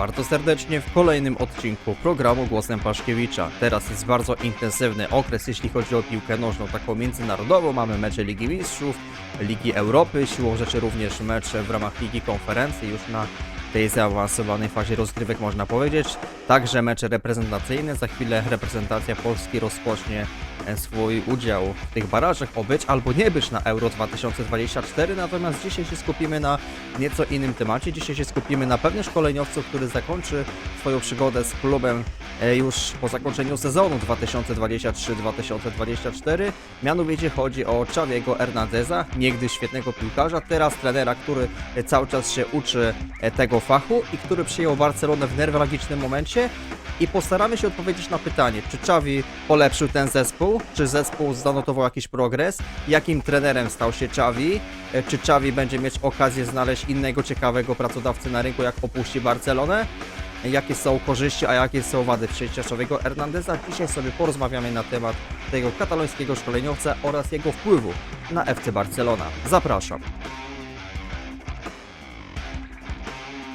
Bardzo serdecznie w kolejnym odcinku programu Głosem Paszkiewicza. Teraz jest bardzo intensywny okres, jeśli chodzi o piłkę nożną, taką międzynarodową. Mamy mecze Ligi Mistrzów, Ligi Europy, siłą rzeczy również mecze w ramach Ligi Konferencji już na tej zaawansowanej fazie rozgrywek można powiedzieć. Także mecze reprezentacyjne. Za chwilę reprezentacja Polski rozpocznie e, swój udział w tych barażach, o być albo nie być na Euro 2024. Natomiast dzisiaj się skupimy na nieco innym temacie. Dzisiaj się skupimy na pewnym szkoleniowcu, który zakończy swoją przygodę z klubem e, już po zakończeniu sezonu 2023-2024. Mianowicie chodzi o Xaviego Hernandeza, niegdyś świetnego piłkarza, teraz trenera, który cały czas się uczy e, fachu i który przyjął Barcelonę w newralgicznym momencie. I postaramy się odpowiedzieć na pytanie, czy Xavi polepszył ten zespół, czy zespół zanotował jakiś progres, jakim trenerem stał się Xavi, e, czy Xavi będzie mieć okazję znaleźć innego ciekawego pracodawcę na rynku, jak opuści Barcelonę, jakie są korzyści, a jakie są wady przyjścia Xaviego Hernandeza. Dzisiaj sobie porozmawiamy na temat tego katalońskiego szkoleniowca oraz jego wpływu na FC Barcelona. Zapraszam.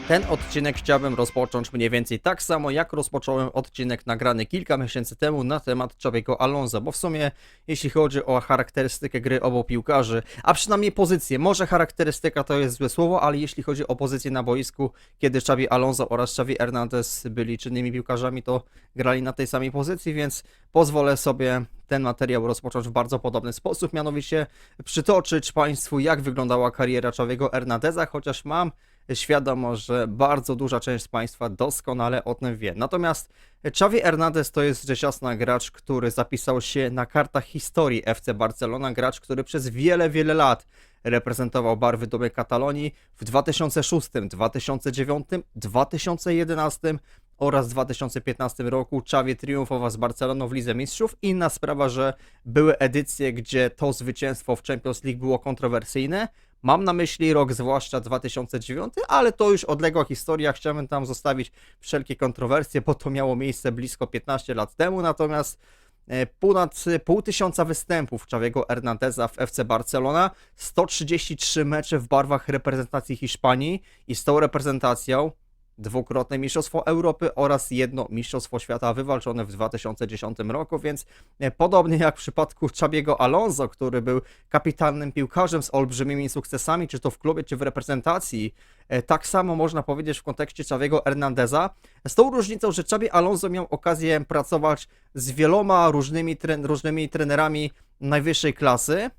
Ten odcinek chciałbym rozpocząć mniej więcej tak samo, jak rozpocząłem odcinek nagrany kilka miesięcy temu na temat Xabiego Alonso, bo w sumie jeśli chodzi o charakterystykę gry obu piłkarzy, a przynajmniej pozycję, może charakterystyka to jest złe słowo, ale jeśli chodzi o pozycję na boisku, kiedy Xabi Alonso oraz Xavi Hernandez byli czynnymi piłkarzami, to grali na tej samej pozycji, więc pozwolę sobie ten materiał rozpocząć w bardzo podobny sposób, mianowicie przytoczyć Państwu, jak wyglądała kariera Xaviego Hernandeza, chociaż mam świadomo, że bardzo duża część Państwa doskonale o tym wie. Natomiast Xavi Hernandez to jest rzecz jasna gracz, który zapisał się na kartach historii FC Barcelona, gracz, który przez wiele, wiele lat reprezentował barwy domy Katalonii w 2006, 2009, 2011 oraz 2015 roku Xavi triumfował z Barceloną w Lidze Mistrzów. Inna sprawa, że były edycje, gdzie to zwycięstwo w Champions League było kontrowersyjne. Mam na myśli rok zwłaszcza 2009, ale to już odległa historia. Chciałbym tam zostawić wszelkie kontrowersje, bo to miało miejsce blisko 15 lat temu. Natomiast e, ponad pół tysiąca występów Xaviego Hernandeza w FC Barcelona, 133 mecze w barwach reprezentacji Hiszpanii i z tą reprezentacją dwukrotne Mistrzostwo Europy oraz jedno Mistrzostwo Świata wywalczone w 2010 roku, więc e, podobnie jak w przypadku Xabiego Alonso, który był kapitalnym piłkarzem z olbrzymimi sukcesami, czy to w klubie, czy w reprezentacji, e, tak samo można powiedzieć w kontekście Xaviego Hernandeza, z tą różnicą, że Xabi Alonso miał okazję pracować z wieloma różnymi, różnymi trenerami najwyższej klasy,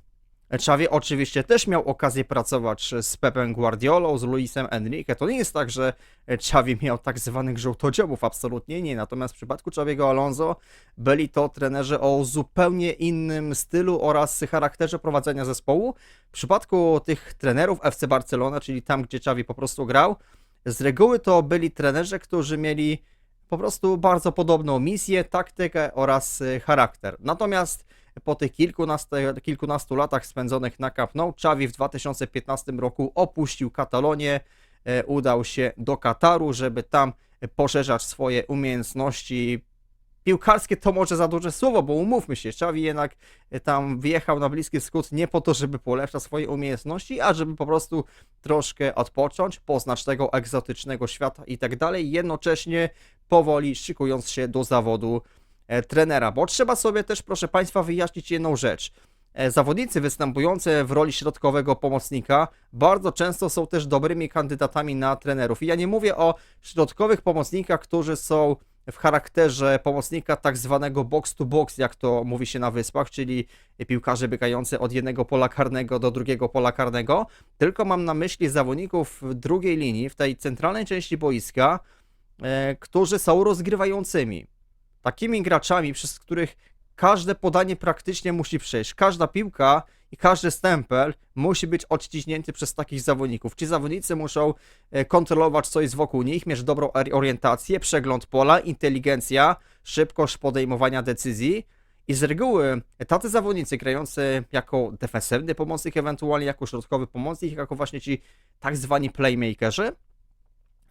Xavi oczywiście też miał okazję pracować z Pepem Guardiolą, z Luisem Enrique. To nie jest tak, że Xavi miał tak zwanych żołtodziobów, absolutnie nie. Natomiast w przypadku Xaviego Alonso byli to trenerzy o zupełnie innym stylu oraz charakterze prowadzenia zespołu. W przypadku tych trenerów FC Barcelona, czyli tam, gdzie Xavi po prostu grał, z reguły to byli trenerzy, którzy mieli po prostu bardzo podobną misję, taktykę oraz charakter. Natomiast po tych kilkunastu, kilkunastu latach spędzonych na Camp Nou, Xavi w 2015 roku opuścił Katalonię, e, udał się do Kataru, żeby tam poszerzać swoje umiejętności piłkarskie. To może za duże słowo, bo umówmy się, Xavi jednak tam wyjechał na Bliski Wschód nie po to, żeby polepszać swoje umiejętności, a żeby po prostu troszkę odpocząć, poznać tego egzotycznego świata i tak dalej, jednocześnie powoli szykując się do zawodu e, trenera, bo trzeba sobie też, proszę Państwa, wyjaśnić jedną rzecz. E, Zawodnicy występujący w roli środkowego pomocnika bardzo często są też dobrymi kandydatami na trenerów. I ja nie mówię o środkowych pomocnikach, którzy są w charakterze pomocnika tak zwanego box to box, jak to mówi się na wyspach, czyli piłkarze biegający od jednego pola karnego do drugiego pola karnego, tylko mam na myśli zawodników drugiej linii, w tej centralnej części boiska, e, którzy są rozgrywającymi. Takimi graczami, przez których każde podanie praktycznie musi przejść. Każda piłka i każdy stempel musi być odciśnięty przez takich zawodników. Ci zawodnicy muszą e, kontrolować, co jest wokół nich, mieć dobrą or- orientację, przegląd pola, inteligencja, szybkość podejmowania decyzji. I z reguły tacy zawodnicy grający jako defensywny pomocnik, ewentualnie jako środkowy pomocnik, jako właśnie ci tak zwani playmakerzy,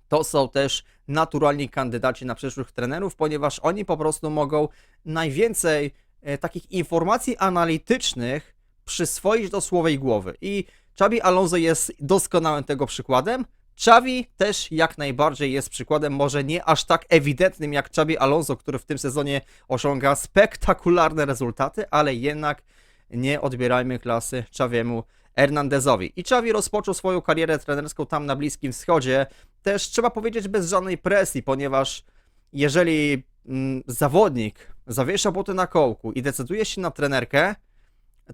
to są też naturalni kandydaci na przyszłych trenerów, ponieważ oni po prostu mogą najwięcej e, takich informacji analitycznych przyswoić do słowej głowy. I Xabi Alonso jest doskonałym tego przykładem. Xavi też jak najbardziej jest przykładem, może nie aż tak ewidentnym jak Xabi Alonso, który w tym sezonie osiąga spektakularne rezultaty, ale jednak nie odbierajmy klasy Xaviemu Hernandezowi. I Xavi rozpoczął swoją karierę trenerską tam na Bliskim Wschodzie, też trzeba powiedzieć bez żadnej presji, ponieważ jeżeli mm, zawodnik zawiesza buty na kołku i decyduje się na trenerkę,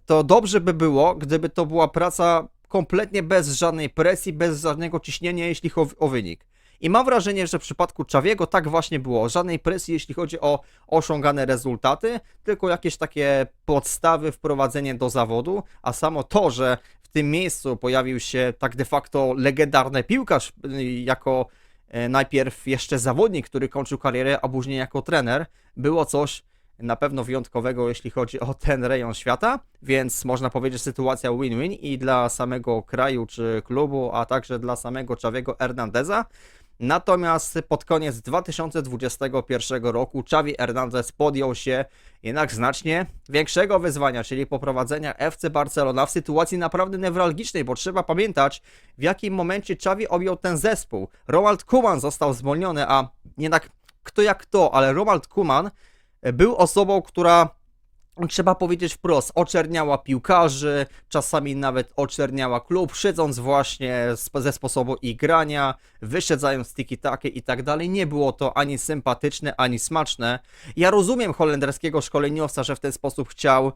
to dobrze by było, gdyby to była praca kompletnie bez żadnej presji, bez żadnego ciśnienia, jeśli chodzi o wynik. I mam wrażenie, że w przypadku Czawiego tak właśnie było. Żadnej presji, jeśli chodzi o osiągane rezultaty, tylko jakieś takie podstawy, wprowadzenie do zawodu, a samo to, że w tym miejscu pojawił się tak de facto legendarny piłkarz y, jako e, najpierw jeszcze zawodnik, który kończył karierę, a później jako trener, było coś na pewno wyjątkowego, jeśli chodzi o ten rejon świata, więc można powiedzieć sytuacja win-win i dla samego kraju czy klubu, a także dla samego Czawiego Hernandeza. Natomiast pod koniec 2021 roku Xavi Hernandez podjął się jednak znacznie większego wyzwania, czyli poprowadzenia FC Barcelona w sytuacji naprawdę newralgicznej, bo trzeba pamiętać w jakim momencie Xavi objął ten zespół. Ronald Koeman został zwolniony, a jednak kto jak kto, ale Ronald Koeman był osobą, która trzeba powiedzieć wprost, oczerniała piłkarzy, czasami nawet oczerniała klub, szydząc właśnie ze sposobu ich grania, wyszedzając tiki-taki i tak dalej. Nie było to ani sympatyczne, ani smaczne. Ja rozumiem holenderskiego szkoleniowca, że w ten sposób chciał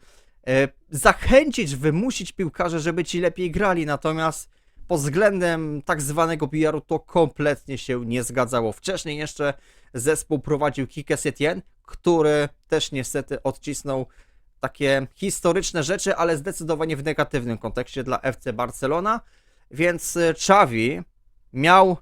e, zachęcić, wymusić piłkarzy, żeby ci lepiej grali, natomiast pod względem tak zwanego PR-u to kompletnie się nie zgadzało. Wcześniej jeszcze zespół prowadził Kike Setien, który też niestety odcisnął takie historyczne rzeczy, ale zdecydowanie w negatywnym kontekście dla FC Barcelona, więc y, Xavi miał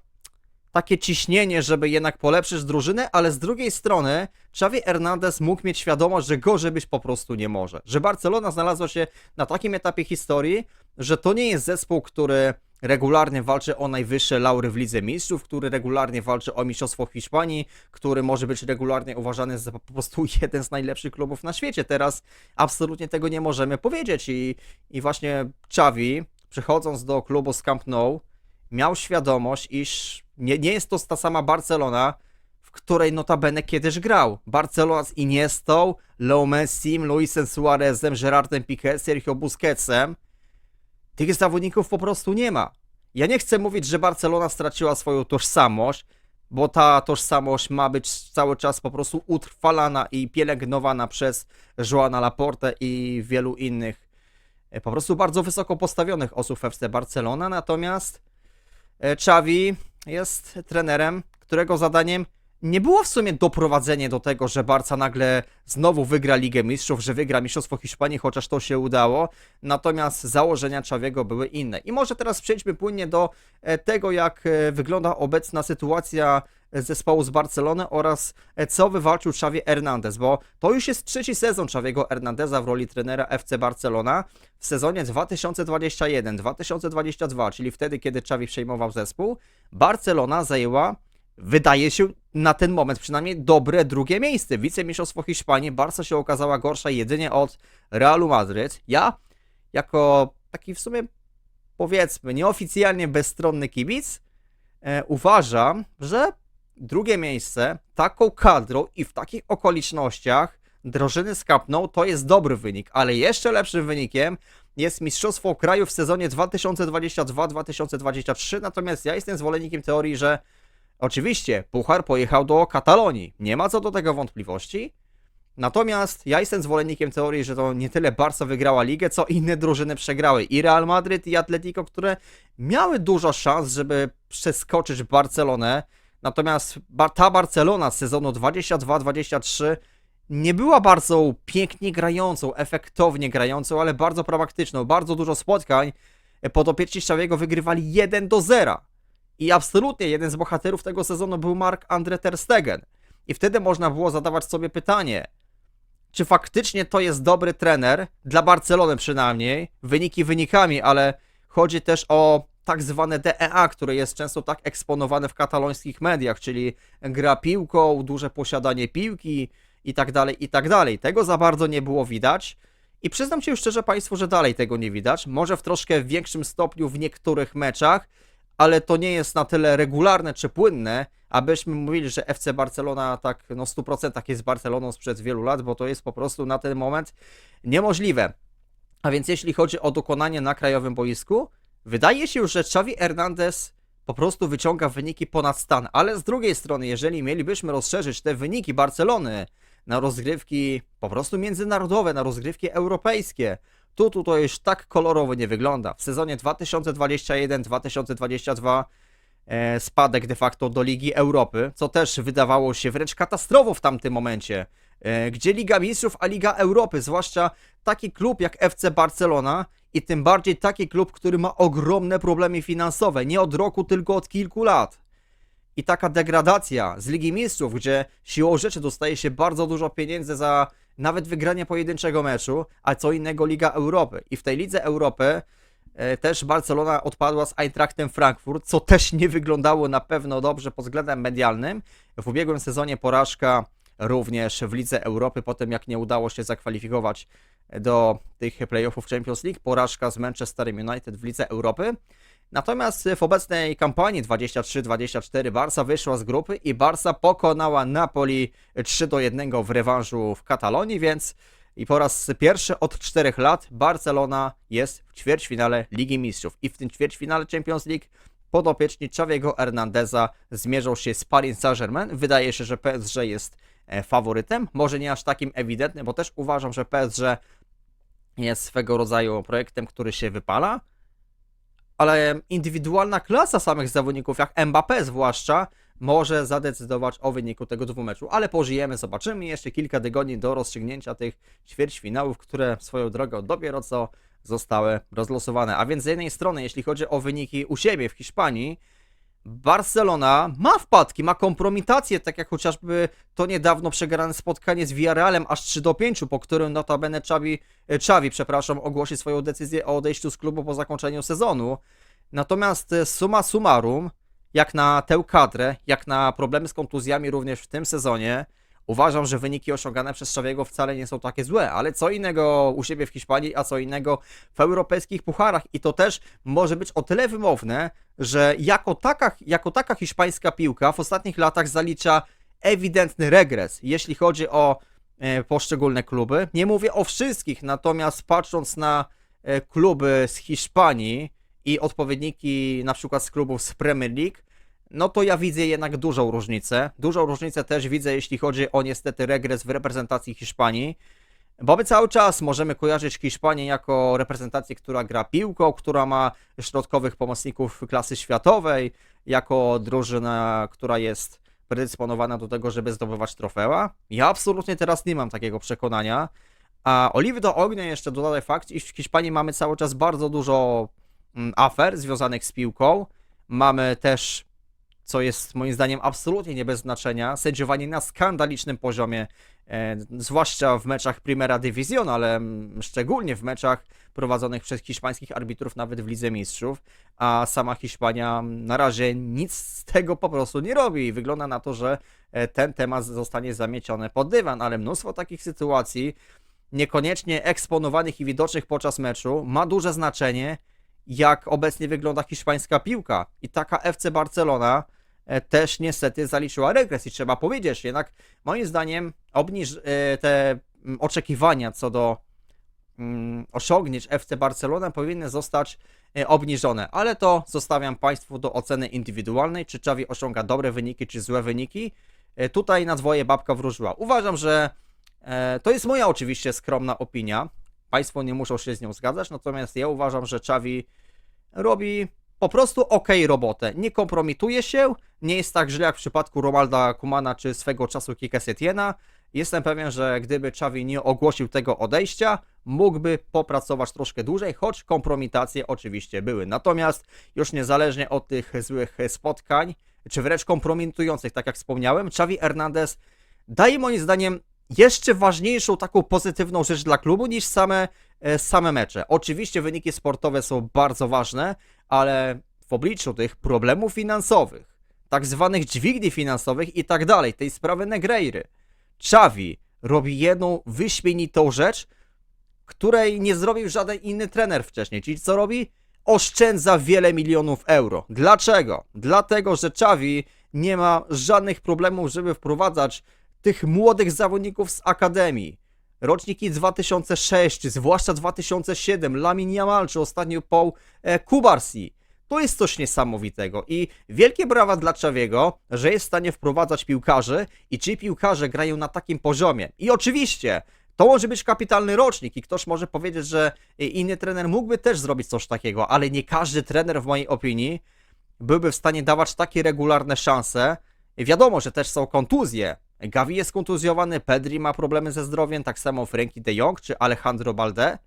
takie ciśnienie, żeby jednak polepszyć drużynę, ale z drugiej strony Xavi Hernandez mógł mieć świadomość, że gorzej być po prostu nie może. Że Barcelona znalazła się na takim etapie historii, że to nie jest zespół, który regularnie walczy o najwyższe laury w Lidze Mistrzów, który regularnie walczy o Mistrzostwo Hiszpanii, który może być regularnie uważany za po prostu jeden z najlepszych klubów na świecie. Teraz absolutnie tego nie możemy powiedzieć i, i właśnie Xavi, przychodząc do klubu z Camp Nou, miał świadomość, iż nie, nie jest to ta sama Barcelona, w której notabene kiedyś grał. Barcelona z Iniestą, Leo Messim, Luisem Suarezem, Gerardem Piqué, Sergio Busquetsem. Tych zawodników po prostu nie ma. Ja nie chcę mówić, że Barcelona straciła swoją tożsamość, bo ta tożsamość ma być cały czas po prostu utrwalana i pielęgnowana przez Joana Laporte i wielu innych e, po prostu bardzo wysoko postawionych osób w FC Barcelona, natomiast e, Xavi jest trenerem, którego zadaniem nie było w sumie doprowadzenie do tego, że Barca nagle znowu wygra Ligę Mistrzów, że wygra Mistrzostwo Hiszpanii, chociaż to się udało, natomiast założenia Xaviego były inne. I może teraz przejdźmy płynnie do e, tego, jak e, wygląda obecna sytuacja zespołu z Barcelony oraz e, co wywalczył Xavi Hernandez, bo to już jest trzeci sezon Xaviego Hernandeza w roli trenera FC Barcelona w sezonie 2021-2022, czyli wtedy, kiedy Xavi przejmował zespół, Barcelona zajęła wydaje się na ten moment przynajmniej dobre drugie miejsce. Wicemistrzostwo Hiszpanii, Barca się okazała gorsza jedynie od Realu Madryt. Ja, jako taki w sumie powiedzmy nieoficjalnie bezstronny kibic, e, uważam, że drugie miejsce taką kadrą i w takich okolicznościach drużyny skapną, to jest dobry wynik, ale jeszcze lepszym wynikiem jest Mistrzostwo Kraju w sezonie 2022-2023, natomiast ja jestem zwolennikiem teorii, że Oczywiście, Puchar pojechał do Katalonii, nie ma co do tego wątpliwości. Natomiast ja jestem zwolennikiem teorii, że to nie tyle Barca wygrała ligę, co inne drużyny przegrały. I Real Madryt, i Atletico, które miały dużo szans, żeby przeskoczyć Barcelonę. Natomiast ta Barcelona z sezonu 22-23 nie była bardzo pięknie grającą, efektownie grającą, ale bardzo praktyczną. Bardzo dużo spotkań podopieczni Xaviego wygrywali 1 do 0. I absolutnie jeden z bohaterów tego sezonu był Mark Andre Ter Stegen. I wtedy można było zadawać sobie pytanie, czy faktycznie to jest dobry trener, dla Barcelony przynajmniej, wyniki wynikami, ale chodzi też o tak zwane DEA, które jest często tak eksponowane w katalońskich mediach, czyli gra piłką, duże posiadanie piłki i tak dalej, i tak dalej. Tego za bardzo nie było widać. I przyznam się szczerze Państwu, że dalej tego nie widać. Może w troszkę większym stopniu w niektórych meczach, ale to nie jest na tyle regularne czy płynne, abyśmy mówili, że FC Barcelona tak no w 100% jest Barceloną sprzed wielu lat, bo to jest po prostu na ten moment niemożliwe. A więc jeśli chodzi o dokonanie na krajowym boisku, wydaje się, że Xavi Hernandez po prostu wyciąga wyniki ponad stan, ale z drugiej strony, jeżeli mielibyśmy rozszerzyć te wyniki Barcelony na rozgrywki po prostu międzynarodowe, na rozgrywki europejskie, tu, tu to już tak kolorowo nie wygląda. W sezonie 2021-2022 e, spadek de facto do Ligi Europy, co też wydawało się wręcz katastrofą w tamtym momencie. E, gdzie Liga Mistrzów, a Liga Europy, zwłaszcza taki klub jak FC Barcelona i tym bardziej taki klub, który ma ogromne problemy finansowe, nie od roku, tylko od kilku lat. I taka degradacja z Ligi Mistrzów, gdzie siłą rzeczy dostaje się bardzo dużo pieniędzy za nawet wygranie pojedynczego meczu, a co innego Liga Europy. I w tej Lidze Europy e, też Barcelona odpadła z Eintrachtem Frankfurt, co też nie wyglądało na pewno dobrze pod względem medialnym. W ubiegłym sezonie porażka również w Lidze Europy, po tym jak nie udało się zakwalifikować do tych playoffów Champions League, porażka z Manchesterem United w Lidze Europy. Natomiast w obecnej kampanii 23-24 Barca wyszła z grupy i Barca pokonała Napoli 3 do 1 w rewanżu w Katalonii, więc i po raz pierwszy od 4 lat Barcelona jest w ćwierćfinale Ligi Mistrzów. I w tym ćwierćfinale Champions League podopieczni Xaviego Hernandeza zmierzą się z Paris Saint-Germain. Wydaje się, że PSG jest e, faworytem. Może nie aż takim ewidentnym, bo też uważam, że PSG jest swego rodzaju projektem, który się wypala ale indywidualna klasa samych zawodników, jak Mbappé zwłaszcza, może zadecydować o wyniku tego dwumeczu. Ale pożyjemy, zobaczymy. Jeszcze kilka tygodni do rozstrzygnięcia tych ćwierćfinałów, które swoją drogą dopiero co zostały rozlosowane. A więc z jednej strony, jeśli chodzi o wyniki u siebie w Hiszpanii, Barcelona ma wpadki, ma kompromitacje, tak jak chociażby to niedawno przegrane spotkanie z Villarrealem aż 3 do 5, po którym notabene Xavi, e, Xavi przepraszam, ogłosi swoją decyzję o odejściu z klubu po zakończeniu sezonu. Natomiast e, summa summarum, jak na tę kadrę, jak na problemy z kontuzjami również w tym sezonie, uważam, że wyniki osiągane przez Xaviego wcale nie są takie złe, ale co innego u siebie w Hiszpanii, a co innego w europejskich pucharach i to też może być o tyle wymowne, że jako taka, jako taka hiszpańska piłka w ostatnich latach zalicza ewidentny regres, jeśli chodzi o e, poszczególne kluby. Nie mówię o wszystkich, natomiast patrząc na e, kluby z Hiszpanii i odpowiedniki na przykład z klubów z Premier League, no to ja widzę jednak dużą różnicę. Dużą różnicę też widzę, jeśli chodzi o niestety regres w reprezentacji Hiszpanii. Bo my cały czas możemy kojarzyć Hiszpanię jako reprezentację, która gra piłką, która ma środkowych pomocników klasy światowej, jako drużyna, która jest predysponowana do tego, żeby zdobywać trofea. Ja absolutnie teraz nie mam takiego przekonania. A oliwy do ognia jeszcze dodaję fakt, iż w Hiszpanii mamy cały czas bardzo dużo mm, afer związanych z piłką. Mamy też co jest moim zdaniem absolutnie nie bez znaczenia, sędziowanie na skandalicznym poziomie, e, zwłaszcza w meczach Primera Division, ale mm, szczególnie w meczach prowadzonych przez hiszpańskich arbitrów nawet w Lidze Mistrzów, a sama Hiszpania mm, na razie nic z tego po prostu nie robi. I wygląda na to, że e, ten temat zostanie zamieciony pod dywan, ale mnóstwo takich sytuacji, niekoniecznie eksponowanych i widocznych podczas meczu, ma duże znaczenie, jak obecnie wygląda hiszpańska piłka. I taka FC Barcelona e, też niestety zaliczyła regres i trzeba powiedzieć, jednak moim zdaniem obniż e, te mm, oczekiwania co do mm, osiągnięć FC Barcelona powinny zostać e, obniżone, ale to zostawiam Państwu do oceny indywidualnej, czy Xavi osiąga dobre wyniki, czy złe wyniki. Tutaj na dwoje babka wróżyła. Uważam, że to jest moja oczywiście skromna opinia. Państwo nie muszą się z nią zgadzać, natomiast ja uważam, że Xavi robi po prostu ok robotę. Nie kompromituje się, nie jest tak źle jak w przypadku Romalda Kumana czy swego czasu Kika Setiena. Jestem pewien, że gdyby Xavi nie ogłosił tego odejścia, mógłby popracować troszkę dłużej, choć kompromitacje oczywiście były. Natomiast już niezależnie od tych złych spotkań, czy wręcz kompromitujących, tak jak wspomniałem, Xavi Hernandez daje moim zdaniem jeszcze ważniejszą taką pozytywną rzecz dla klubu niż same, e, same mecze. Oczywiście wyniki sportowe są bardzo ważne, ale w obliczu tych problemów finansowych, tak zwanych dźwigni finansowych i tak dalej, tej sprawy Negreiry, Xavi robi jedną wyśmienitą rzecz, której nie zrobił żaden inny trener wcześniej. Czyli co robi? oszczędza wiele milionów euro. Dlaczego? Dlatego, że Xavi nie ma żadnych problemów, żeby wprowadzać tych młodych zawodników z akademii. Roczniki 2006, zwłaszcza 2007, Lamin Yamal czy ostatnio Paul e, Kubarsi. To jest coś niesamowitego i wielkie brawa dla Czawiego, że jest w stanie wprowadzać piłkarzy i ci piłkarze grają na takim poziomie. I oczywiście, to może być kapitalny rocznik i ktoś może powiedzieć, że inny trener mógłby też zrobić coś takiego, ale nie każdy trener w mojej opinii byłby w stanie dawać takie regularne szanse. Wiadomo, że też są kontuzje. Gavi jest kontuzjowany, Pedri ma problemy ze zdrowiem, tak samo Frankie de Jong czy Alejandro Balde.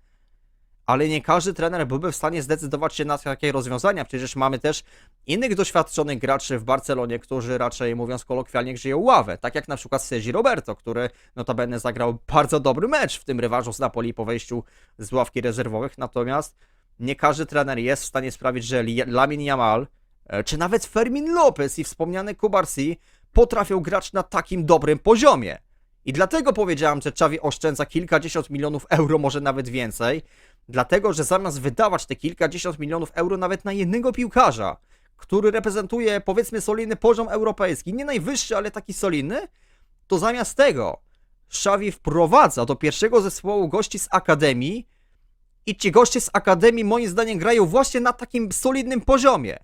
Ale nie każdy trener byłby w stanie zdecydować się na takie rozwiązania. Przecież mamy też innych doświadczonych graczy w Barcelonie, którzy raczej mówiąc kolokwialnie grzeją ławę. Tak jak na przykład Sergi Roberto, który notabene zagrał bardzo dobry mecz w tym rewanżu z Napoli po wejściu z ławki rezerwowych. Natomiast nie każdy trener jest w stanie sprawić, że Lamin Yamal e, czy nawet Fermin Lopez i wspomniany Kubarsi potrafią grać na takim dobrym poziomie. I dlatego powiedziałem, że Xavi oszczędza kilkadziesiąt milionów euro, może nawet więcej, dlatego że zamiast wydawać te kilkadziesiąt milionów euro nawet na jednego piłkarza, który reprezentuje powiedzmy solidny poziom europejski, nie najwyższy, ale taki solidny, to zamiast tego Xavi wprowadza do pierwszego zespołu gości z Akademii i ci goście z Akademii moim zdaniem grają właśnie na takim solidnym poziomie.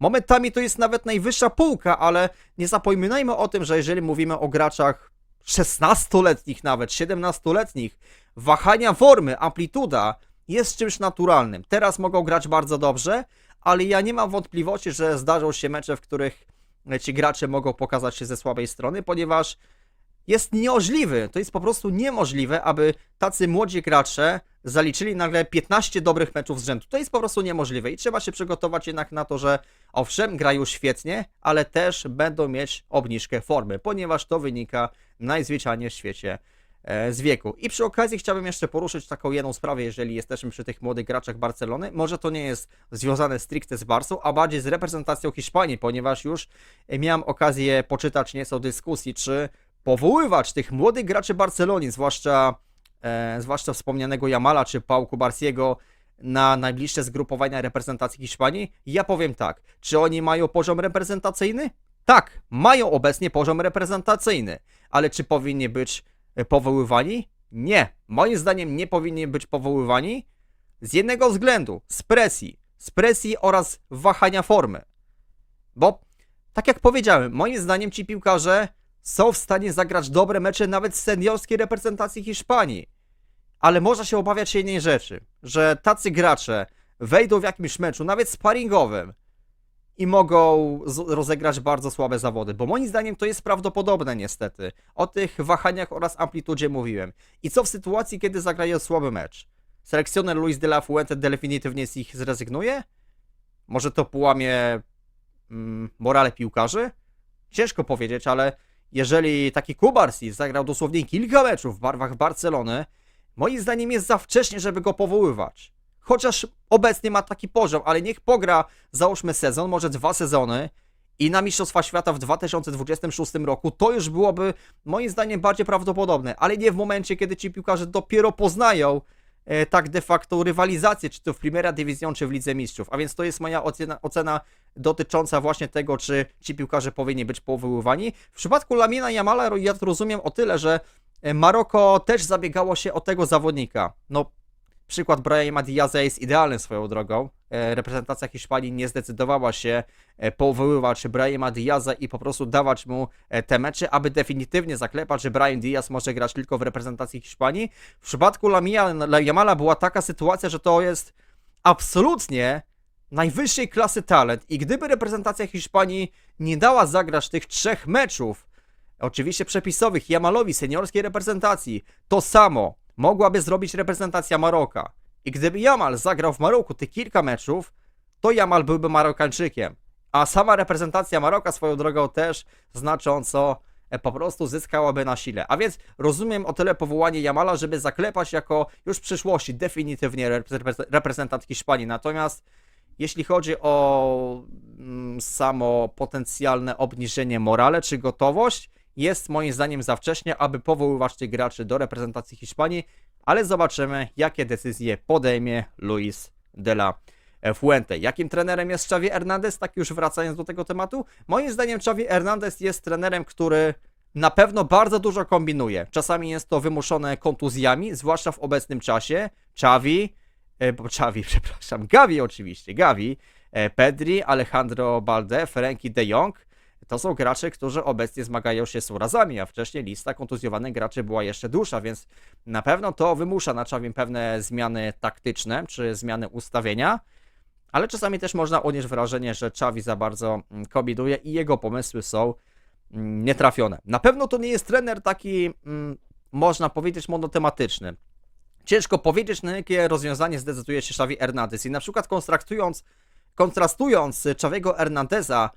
Momentami to jest nawet najwyższa półka, ale nie zapominajmy o tym, że jeżeli mówimy o graczach 16-letnich nawet, 17-letnich, wahania formy, amplituda jest czymś naturalnym. Teraz mogą grać bardzo dobrze, ale ja nie mam wątpliwości, że zdarzą się mecze, w których ci gracze mogą pokazać się ze słabej strony, ponieważ jest niemożliwy, to jest po prostu niemożliwe, aby tacy młodzi gracze zaliczyli nagle 15 dobrych meczów z rzędu. To jest po prostu niemożliwe i trzeba się przygotować jednak na to, że owszem, grają świetnie, ale też będą mieć obniżkę formy, ponieważ to wynika najzwyczajniej w świecie e, z wieku. I przy okazji chciałbym jeszcze poruszyć taką jedną sprawę, jeżeli jesteśmy przy tych młodych graczach Barcelony. Może to nie jest związane stricte z Barsą, a bardziej z reprezentacją Hiszpanii, ponieważ już miałem okazję poczytać nieco dyskusji, czy powoływać tych młodych graczy Barcelony, zwłaszcza, e, zwłaszcza wspomnianego Jamala czy Pau Kubarsiego na najbliższe zgrupowania reprezentacji Hiszpanii? Ja powiem tak. Czy oni mają poziom reprezentacyjny? Tak, mają obecnie poziom reprezentacyjny, ale czy powinni być e, powoływani? Nie. Moim zdaniem nie powinni być powoływani z jednego względu, z presji. Z presji oraz wahania formy. Bo, tak jak powiedziałem, moim zdaniem ci piłkarze są w stanie zagrać dobre mecze nawet seniorskiej reprezentacji Hiszpanii. Ale można się obawiać jednej rzeczy, że tacy gracze wejdą w jakimś meczu, nawet sparingowym, i mogą rozegrać bardzo słabe zawody, bo moim zdaniem to jest prawdopodobne niestety. O tych wahaniach oraz amplitudzie mówiłem. I co w sytuacji, kiedy zagrają słaby mecz? Selekcjoner Luis de la Fuente definitywnie z nich zrezygnuje? Może to połamie mm, morale piłkarzy? Ciężko powiedzieć, ale jeżeli taki Kubarsi zagrał dosłownie kilka meczów w barwach Barcelony, moim zdaniem jest za wcześnie, żeby go powoływać. Chociaż obecnie ma taki poziom, ale niech pogra, załóżmy sezon, może dwa sezony i na Mistrzostwa Świata w 2026 roku, to już byłoby moim zdaniem bardziej prawdopodobne, ale nie w momencie, kiedy ci piłkarze dopiero poznają tak de facto rywalizację, czy to w Primera Division, czy w Lidze Mistrzów. A więc to jest moja ocena, ocena dotycząca właśnie tego, czy ci piłkarze powinni być powoływani. W przypadku Lamina Jamala ja to rozumiem o tyle, że e, Maroko też zabiegało się o tego zawodnika. No, przykład Brahima Diaza jest idealny swoją drogą. E, Reprezentacja Hiszpanii nie zdecydowała się e, powoływać Brahima Diaza i po prostu dawać mu e, te mecze, aby definitywnie zaklepać, że Brahim Diaz może grać tylko w reprezentacji Hiszpanii. W przypadku Lamia, Jamala była taka sytuacja, że to jest absolutnie najwyższej klasy talent i gdyby reprezentacja Hiszpanii nie dała zagrać tych trzech meczów, oczywiście przepisowych, Jamalowi, seniorskiej reprezentacji, to samo mogłaby zrobić reprezentacja Maroka. I gdyby Jamal zagrał w Maroku tych kilka meczów, to Jamal byłby Marokańczykiem. A sama reprezentacja Maroka swoją drogą też znacząco e, po prostu zyskałaby na sile. A więc rozumiem o tyle powołanie Jamala, żeby zaklepać jako już w przyszłości definitywnie repre- reprezentant Hiszpanii. Natomiast jeśli chodzi o mm, samo potencjalne obniżenie morale czy gotowość, jest moim zdaniem za wcześnie, aby powoływać tych graczy do reprezentacji Hiszpanii, ale zobaczymy, jakie decyzje podejmie Luis de la Fuente. Jakim trenerem jest Xavi Hernandez? Tak już wracając do tego tematu. Moim zdaniem Xavi Hernandez jest trenerem, który na pewno bardzo dużo kombinuje. Czasami jest to wymuszone kontuzjami, zwłaszcza w obecnym czasie. Xavi, e, bo Xavi, przepraszam, Gavi oczywiście, Gavi, e, Pedri, Alejandro Balde, Frenkie de Jong. To są gracze, którzy obecnie zmagają się z urazami, a wcześniej lista kontuzjowanych graczy była jeszcze dłuższa, więc na pewno to wymusza na Xavim pewne zmiany taktyczne, czy zmiany ustawienia. Ale czasami też można odnieść wrażenie, że Xavi za bardzo mm, kombinuje i jego pomysły są mm, nietrafione. Na pewno to nie jest trener taki, mm, można powiedzieć, monotematyczny. Ciężko powiedzieć, na jakie rozwiązanie zdecyduje się Xavi Hernandez. I na przykład kontrastując, kontrastując Xaviego Hernandeza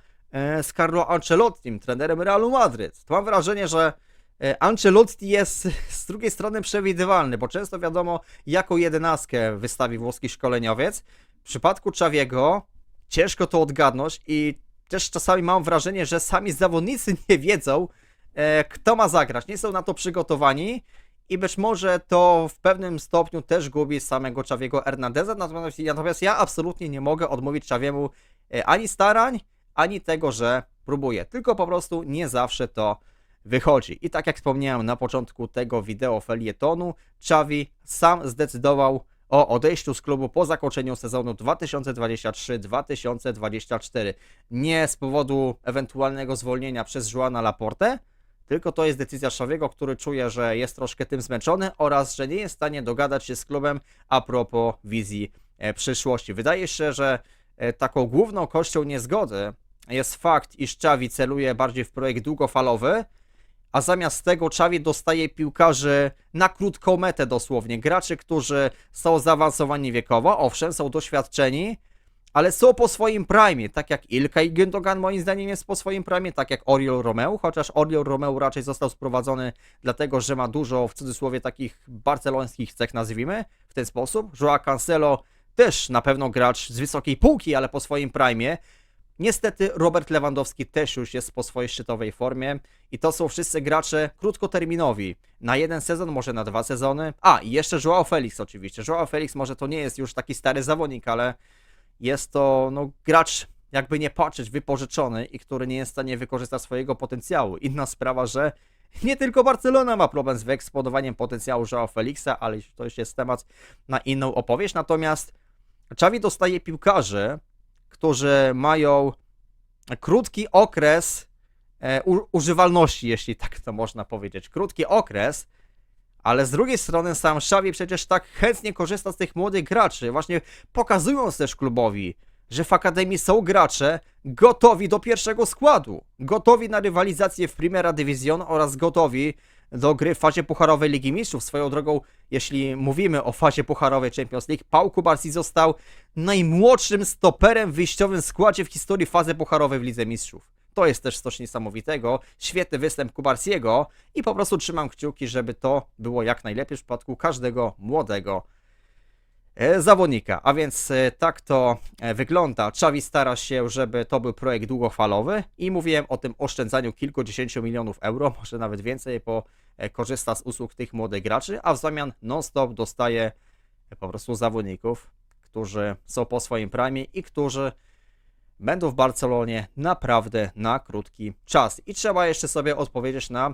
z Carlo Ancelottim, trenerem Realu Madryt, to mam wrażenie, że e, Ancelotti jest z drugiej strony przewidywalny, bo często wiadomo, jaką jedenastkę wystawi włoski szkoleniowiec. W przypadku Xaviego ciężko to odgadnąć i też czasami mam wrażenie, że sami zawodnicy nie wiedzą, e, kto ma zagrać. Nie są na to przygotowani i być może to w pewnym stopniu też gubi samego Xaviego Hernandeza. Natomiast, natomiast ja absolutnie nie mogę odmówić Xaviemu e, ani starań, ani tego, że próbuje. Tylko po prostu nie zawsze to wychodzi. I tak jak wspomniałem na początku tego wideo felietonu, Xavi sam zdecydował o odejściu z klubu po zakończeniu sezonu 2023-2024. Nie z powodu ewentualnego zwolnienia przez Joana Laporte, tylko to jest decyzja Szawiego, który czuje, że jest troszkę tym zmęczony oraz, że nie jest w stanie dogadać się z klubem a propos wizji e, przyszłości. Wydaje się, że e, taką główną kością niezgody jest fakt, iż Xavi celuje bardziej w projekt długofalowy, a zamiast tego Xavi dostaje piłkarzy na krótką metę dosłownie. Graczy, którzy są zaawansowani wiekowo, owszem, są doświadczeni, ale są po swoim prime, tak jak Ilkay Gündogan moim zdaniem jest po swoim prime, tak jak Oriol Romeu, chociaż Oriol Romeu raczej został sprowadzony dlatego, że ma dużo w cudzysłowie takich barcelońskich cech nazwijmy w ten sposób. Joao Cancelo też na pewno gracz z wysokiej półki, ale po swoim prime. Niestety Robert Lewandowski też już jest po swojej szczytowej formie i to są wszyscy gracze krótkoterminowi. Na jeden sezon, może na dwa sezony. A, i jeszcze Joao Felix oczywiście. Joao Felix może to nie jest już taki stary zawodnik, ale jest to no, gracz, jakby nie patrzeć, wypożyczony i który nie jest w stanie wykorzystać swojego potencjału. Inna sprawa, że nie tylko Barcelona ma problem z wyeksponowaniem potencjału Joao Felixa, ale to już jest temat na inną opowieść. Natomiast Xavi dostaje piłkarzy, którzy mają krótki okres e, używalności, jeśli tak to można powiedzieć. Krótki okres, ale z drugiej strony sam Xavi przecież tak chętnie korzysta z tych młodych graczy, właśnie pokazując też klubowi, że w Akademii są gracze gotowi do pierwszego składu, gotowi na rywalizację w Primera Division oraz gotowi do gry w fazie pucharowej Ligi Mistrzów. Swoją drogą, jeśli mówimy o fazie pucharowej Champions League, Pau Kubarsi został najmłodszym stoperem w wyjściowym składzie w historii fazy pucharowej w Lidze Mistrzów. To jest też coś niesamowitego. Świetny występ Kubarsiego i po prostu trzymam kciuki, żeby to było jak najlepiej w przypadku każdego młodego zawodnika. A więc e, tak to e, wygląda. Xavi stara się, żeby to był projekt długofalowy i mówiłem o tym oszczędzaniu kilkudziesięciu milionów euro, może nawet więcej, bo e, korzysta z usług tych młodych graczy, a w zamian non-stop dostaje e, po prostu zawodników, którzy są po swoim prime i którzy będą w Barcelonie naprawdę na krótki czas. I trzeba jeszcze sobie odpowiedzieć na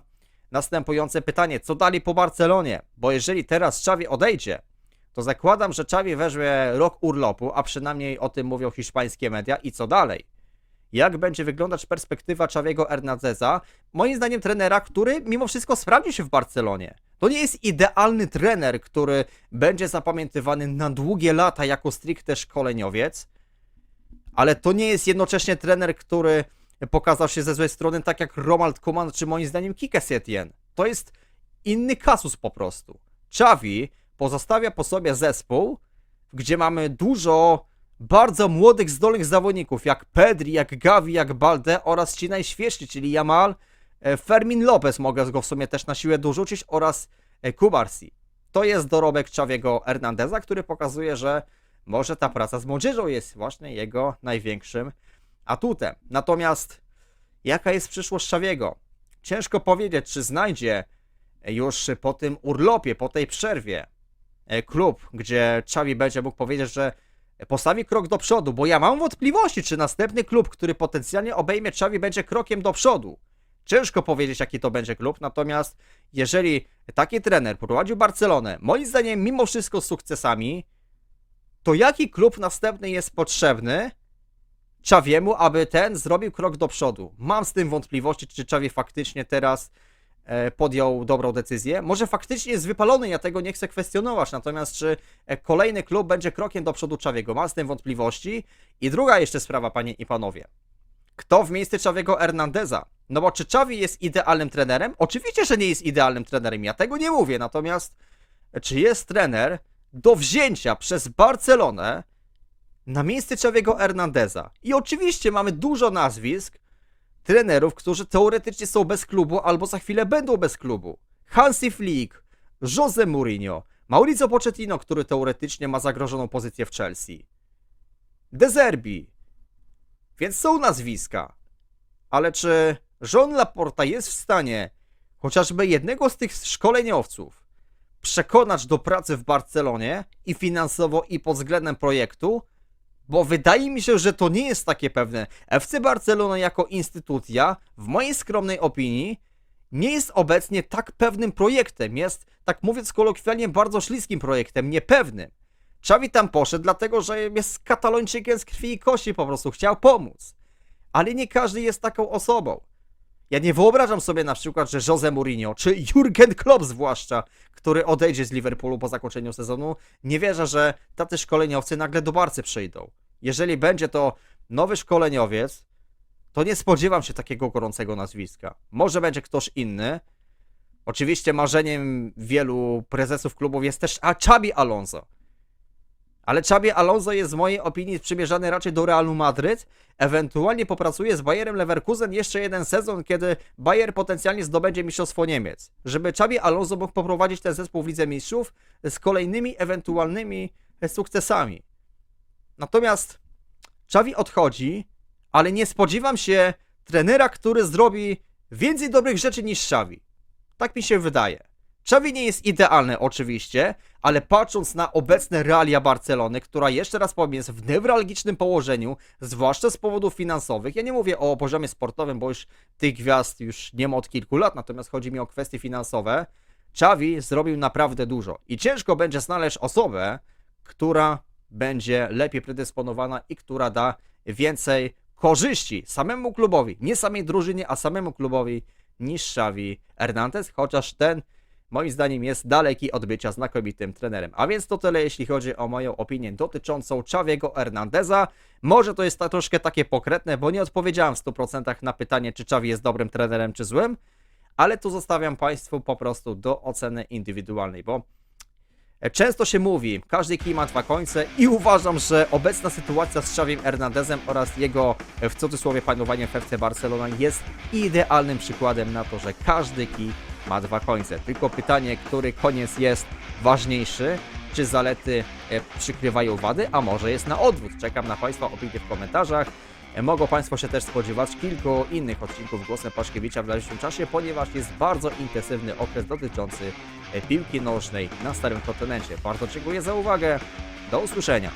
następujące pytanie, co dali po Barcelonie? Bo jeżeli teraz Xavi odejdzie, to zakładam, że Xavi weźmie rok urlopu, a przynajmniej o tym mówią hiszpańskie media i co dalej? Jak będzie wyglądać perspektywa Xaviego Hernandeza? Moim zdaniem trenera, który mimo wszystko sprawdzi się w Barcelonie. To nie jest idealny trener, który będzie zapamiętywany na długie lata jako stricte szkoleniowiec, ale to nie jest jednocześnie trener, który pokazał się ze złej strony, tak jak Ronald Koeman, czy moim zdaniem Kike Setien. To jest inny kasus po prostu. Xavi pozostawia po sobie zespół, gdzie mamy dużo bardzo młodych, zdolnych zawodników, jak Pedri, jak Gavi, jak Balde oraz ci najświeżsi, czyli Jamal, e, Fermin Lopez, mogę go w sumie też na siłę dorzucić, oraz e, Kubarsi. To jest dorobek Xaviego Hernandeza, który pokazuje, że może ta praca z młodzieżą jest właśnie jego największym atutem. Natomiast jaka jest przyszłość Xaviego? Ciężko powiedzieć, czy znajdzie już po tym urlopie, po tej przerwie e, klub, gdzie Xavi będzie mógł powiedzieć, że postawi krok do przodu, bo ja mam wątpliwości, czy następny klub, który potencjalnie obejmie Xavi, będzie krokiem do przodu. Ciężko powiedzieć, jaki to będzie klub, natomiast jeżeli taki trener prowadził Barcelonę, moim zdaniem mimo wszystko z sukcesami, to jaki klub następny jest potrzebny Czawiemu, aby ten zrobił krok do przodu? Mam z tym wątpliwości, czy Czawi faktycznie teraz e, podjął dobrą decyzję. Może faktycznie jest wypalony, ja tego nie chcę kwestionować, natomiast czy e, kolejny klub będzie krokiem do przodu Czawiego? Mam z tym wątpliwości. I druga jeszcze sprawa, panie i panowie. Kto w miejsce Czawiego Hernandeza? No bo czy Czawi jest idealnym trenerem? Oczywiście, że nie jest idealnym trenerem, ja tego nie mówię, natomiast czy jest trener do wzięcia przez Barcelonę na miejsce Czawiego Hernandeza? I oczywiście mamy dużo nazwisk trenerów, którzy teoretycznie są bez klubu albo za chwilę będą bez klubu. Hansi Flick, Jose Mourinho, Mauricio Pochettino, który teoretycznie ma zagrożoną pozycję w Chelsea. De Zerbi. Więc są nazwiska. Ale czy Jean Laporta jest w stanie chociażby jednego z tych szkoleniowców przekonać do pracy w Barcelonie i finansowo, i pod względem projektu? Bo wydaje mi się, że to nie jest takie pewne. FC Barcelona jako instytucja, w mojej skromnej opinii, nie jest obecnie tak pewnym projektem. Jest, tak mówiąc kolokwialnie, bardzo śliskim projektem, niepewnym. Xavi tam poszedł, dlatego że jest katalończykiem z krwi i kości, po prostu chciał pomóc. Ale nie każdy jest taką osobą. Ja nie wyobrażam sobie na przykład, że Jose Mourinho, czy Jurgen Klopp zwłaszcza, który odejdzie z Liverpoolu po zakończeniu sezonu, nie wierzę, że tacy szkoleniowcy nagle do Barcy przyjdą. Jeżeli będzie to nowy szkoleniowiec, to nie spodziewam się takiego gorącego nazwiska. Może będzie ktoś inny. Oczywiście marzeniem wielu prezesów klubów jest też a Xabi Alonso. Ale Xabi Alonso jest w mojej opinii przymierzany raczej do Realu Madryt, ewentualnie popracuje z Bayerem Leverkusen jeszcze jeden sezon, kiedy Bayer potencjalnie zdobędzie mistrzostwo Niemiec. Żeby Xabi Alonso mógł poprowadzić ten zespół w Lidze Mistrzów z kolejnymi ewentualnymi sukcesami. Natomiast Xavi odchodzi, ale nie spodziewam się trenera, który zrobi więcej dobrych rzeczy niż Xavi. Tak mi się wydaje. Xavi nie jest idealny oczywiście, ale patrząc na obecne realia Barcelony, która jeszcze raz powiem jest w newralgicznym położeniu, zwłaszcza z powodów finansowych, ja nie mówię o poziomie sportowym, bo już tych gwiazd już nie ma od kilku lat, natomiast chodzi mi o kwestie finansowe, Xavi zrobił naprawdę dużo i ciężko będzie znaleźć osobę, która będzie lepiej predysponowana i która da więcej korzyści samemu klubowi, nie samej drużynie, a samemu klubowi niż Xavi Hernandez, chociaż ten moim zdaniem jest daleki od bycia znakomitym trenerem. A więc to tyle, jeśli chodzi o moją opinię dotyczącą Xaviego Hernandeza. Może to jest ta, troszkę takie pokretne, bo nie odpowiedziałem w 100% na pytanie, czy Xavi jest dobrym trenerem, czy złym, ale tu zostawiam Państwu po prostu do oceny indywidualnej, bo Często się mówi, każdy kij ma dwa końce i uważam, że obecna sytuacja z Xaviem Hernandezem oraz jego w cudzysłowie panowaniem w FC Barcelona jest idealnym przykładem na to, że każdy kij ma dwa końce. Tylko pytanie, który koniec jest ważniejszy, czy zalety e, przykrywają wady, a może jest na odwrót. Czekam na Państwa opinie w komentarzach. E, Mogą Państwo się też spodziewać kilku innych odcinków Głosem Paszkiewicza w dalszym czasie, ponieważ jest bardzo intensywny okres dotyczący e, piłki nożnej na Starym Kontynencie. Bardzo dziękuję za uwagę. Do usłyszenia.